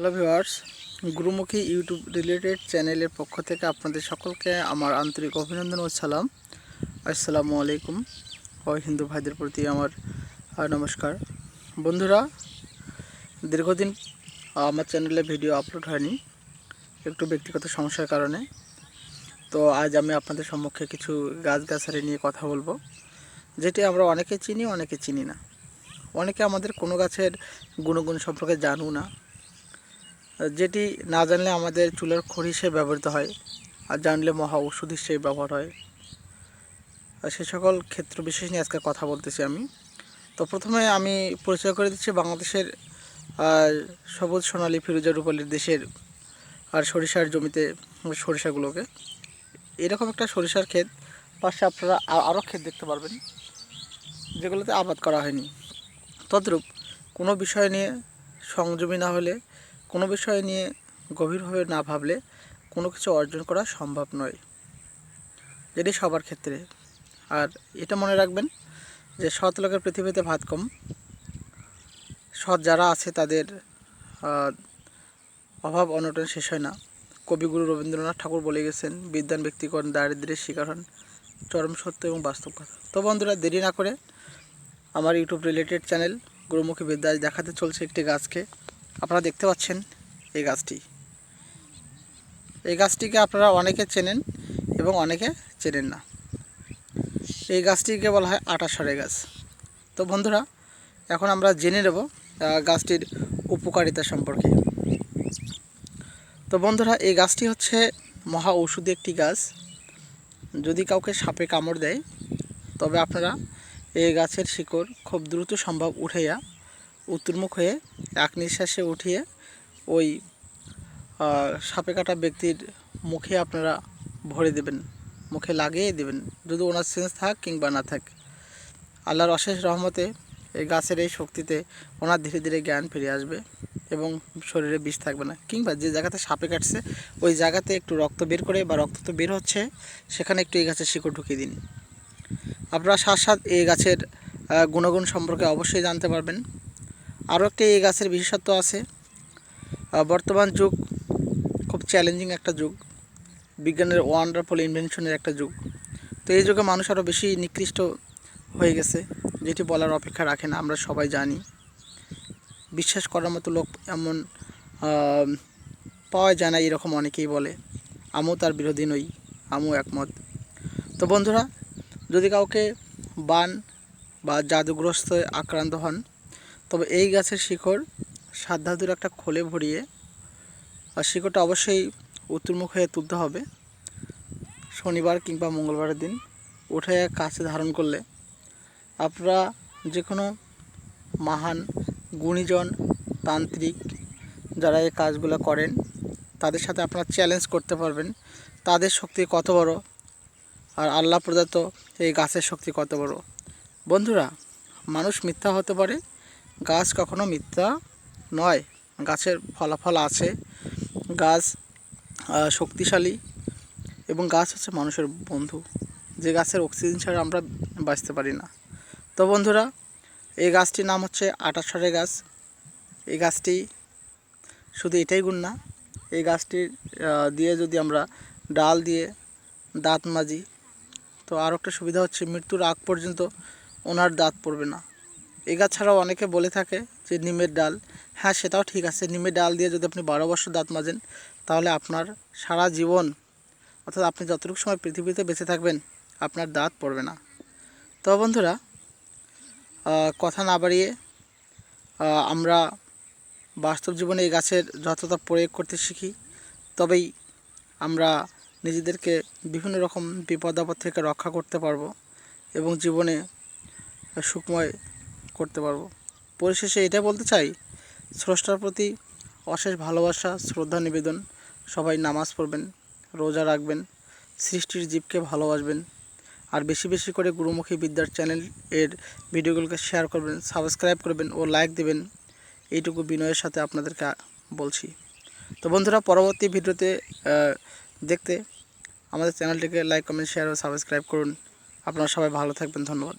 Hello viewers, Gurmukhi YouTube related চ্যানেলের পক্ষ থেকে আপনাদের সকলকে আমার আন্তরিক অভিনন্দন ও সালাম। আসসালামু আলাইকুম। ও হিন্দু ভাইদের প্রতি আমার নমস্কার। বন্ধুরা, দীর্ঘদিন আমার চ্যানেলে ভিডিও আপলোড হয়নি, একটু ব্যক্তিগত সমস্যার কারণে। তো আজ আমি আপনাদের সম্মুখে কিছু গাছগাছালি নিয়ে কথা বলব, যেটি আমরা অনেকে চিনি অনেকে চিনি না। অনেকে আমাদের কোনো গাছের গুণগুণ সম্পর্কে জানু না। যেটি না জানলে আমাদের চুলের খড়ি হিসেবে ব্যবহৃত হয় আর জানলে মহা ওষুধ হিসেবে ব্যবহার হয়। আর সে সকল ক্ষেত্র বিশেষ নিয়ে আজকে কথা বলতেছি আমি। তো প্রথমে আমি পরিচয় করে দিচ্ছি বাংলাদেশের সবুজ সোনালী ফিরোজা রূপালীর দেশের আর সরিষার জমিতে, সরিষাগুলোকে। এরকম একটা সরিষার ক্ষেত, পাশে আপনারা আরও ক্ষেত দেখতে পারবেন, যেগুলোতে আবাদ করা হয়নি। তদ্রূপ কোনো বিষয় নিয়ে সংযমী না হলে কোনো বিষয় নিয়ে গভীরভাবে না ভাবলে কোনো কিছু অর্জন করা সম্ভব নয়। এটি সবার ক্ষেত্রে। আর এটা মনে রাখবেন যে সৎ লোকের পৃথিবীতে ভাত কম। সৎ যারা আছে তাদের অভাব অনটন শেষ হয় না। কবিগুরু রবীন্দ্রনাথ ঠাকুর বলে গেছেন, বিদ্যান ব্যক্তিগণ দারিদ্র্যের শিকার হন। চরম সত্য এবং বাস্তব কথা। তো বন্ধুরা, দেরি না করে আমার ইউটিউব রিলেটেড চ্যানেল গুরুমুখী বিদ্যা দেখাতে চলছে একটি গাছকে। আপনারা দেখতে পাচ্ছেন এই গাছটি। এই গাছটিকে আপনারা অনেকে চেনেন এবং অনেকে চেনেন না। এই গাছটিকে বলা হয় আটাশরে গাছ। তো বন্ধুরা, এখন আমরা জেনে নেব গাছটির উপকারিতা সম্পর্কে। তো বন্ধুরা, এই গাছটি হচ্ছে মহা ঔষধি একটি গাছ। যদি কাউকে সাপে কামড় দেয়, তবে আপনারা এই গাছের শিকড় খুব দ্রুত সম্ভব উঠাইয়া উত্তরমুখ হয়ে এক নিঃশ্বাসে উঠিয়ে ওই সাপে কাটা ব্যক্তির মুখে আপনারা ভরে দেবেন, মুখে লাগিয়ে দেবেন। যদি ওনার সেন্স থাক কিংবা না থাক, আল্লাহর অশেষ রহমতে এই গাছের এই শক্তিতে ওনার ধীরে ধীরে জ্ঞান ফিরে আসবে এবং শরীরে বিষ থাকবে না। কিংবা যে জায়গাতে সাপে কাটছে, ওই জায়গাতে একটু রক্ত বের করে বা রক্ত তো বের হচ্ছে, সেখানে একটু এই গাছের শিকড় ঢুকিয়ে দিন। আপনারা সাথ সাথ এই গাছের গুণগুণ সম্পর্কে অবশ্যই জানতে পারবেন। আরও একটি এই গাছের বিশেষত্ব আছে। বর্তমান যুগ খুব চ্যালেঞ্জিং একটা যুগ। বিজ্ঞানের ওয়ান্ডারফুল ইনভেনশনের একটা যুগ। তো এই যুগে মানুষ আরও বেশি নিকৃষ্ট হয়ে গেছে, যেটি বলার অপেক্ষা রাখে না, আমরা সবাই জানি। বিশ্বাস করার মতো লোক এমন পাওয়া যায় না, এরকম অনেকেই বলে। আমিও তার বিরোধী নই আমিও একমত। তো বন্ধুরা, যদি কাউকে বান বা জাদুগ্রস্ত আক্রান্ত হন তবে এই গাছের শিকড় সাত ধাতুর একটা খোলে ভরিয়ে আর শিকড়টা অবশ্যই উত্তরমুখ হয়ে তুলতে হবে। শনিবার কিংবা মঙ্গলবারের দিন উঠে কাছে ধারণ করলে আপনারা যে কোনো মহান গুণীজন, তান্ত্রিক যারা এই কাজগুলো করেন, তাদের সাথে আপনারা চ্যালেঞ্জ করতে পারবেন তাদের শক্তি কত বড় আর আল্লাহ প্রদত্ত এই গাছের শক্তি কত বড়। বন্ধুরা, মানুষ মিথ্যা হতে পারে গাছ কখনো মিথ্যা নয়। গাছের ফলাফল আছে। গাছ শক্তিশালী এবং গাছ হচ্ছে মানুষের বন্ধু। যে গাছের অক্সিজেন ছাড়া আমরা বাঁচতে পারি না। তো বন্ধুরা, এই গাছটির নাম হচ্ছে আটাশরে গাছ। এই গাছটি শুধু এটাই গুণ না, এই গাছটির দিয়ে যদি আমরা ডাল দিয়ে দাঁত মাজি, তো আরও একটা সুবিধা হচ্ছে মৃত্যুর আগ পর্যন্ত ওনার দাঁত পড়বে না। এই গাছ ছাড়াও অনেকে বলে থাকে যে নিমের ডাল। হ্যাঁ সেটাও ঠিক আছে। নিমের ডাল দিয়ে যদি আপনি বারো বছর দাঁত মাজেন, তাহলে আপনার সারা জীবন, অর্থাৎ আপনি যতটুকু সময় পৃথিবীতে বেঁচে থাকবেন, আপনার দাঁত পড়বে না। তো বন্ধুরা কথা না বাড়িয়ে আমরা বাস্তব জীবনে এই গাছের যতটা প্রয়োগ করতে শিখি। তবেই আমরা নিজেদেরকে বিভিন্ন রকম বিপদ আপদ থেকে রক্ষা করতে পারব এবং জীবনে সুখময় করতে পারব। পরিশেষে এটা বলতে চাই, স্রষ্টার প্রতি অশেষ ভালোবাসা, শ্রদ্ধা, নিবেদন। সবাই নামাজ পড়বেন, রোজা রাখবেন, সৃষ্টির জীবকে ভালোবাসবেন। আর বেশি বেশি করে গুরুমুখী বিদ্যার চ্যানেল এর ভিডিওগুলোকে শেয়ার করবেন সাবস্ক্রাইব করবেন ও লাইক দেবেন। এইটুকু বিনয়ের সাথে আপনাদেরকে বলছি। তো বন্ধুরা, পরবর্তী ভিডিওতে দেখতে আমাদের চ্যানেলটিকে লাইক কমেন্ট শেয়ার ও সাবস্ক্রাইব করুন। আপনারা সবাই ভালো থাকবেন, ধন্যবাদ।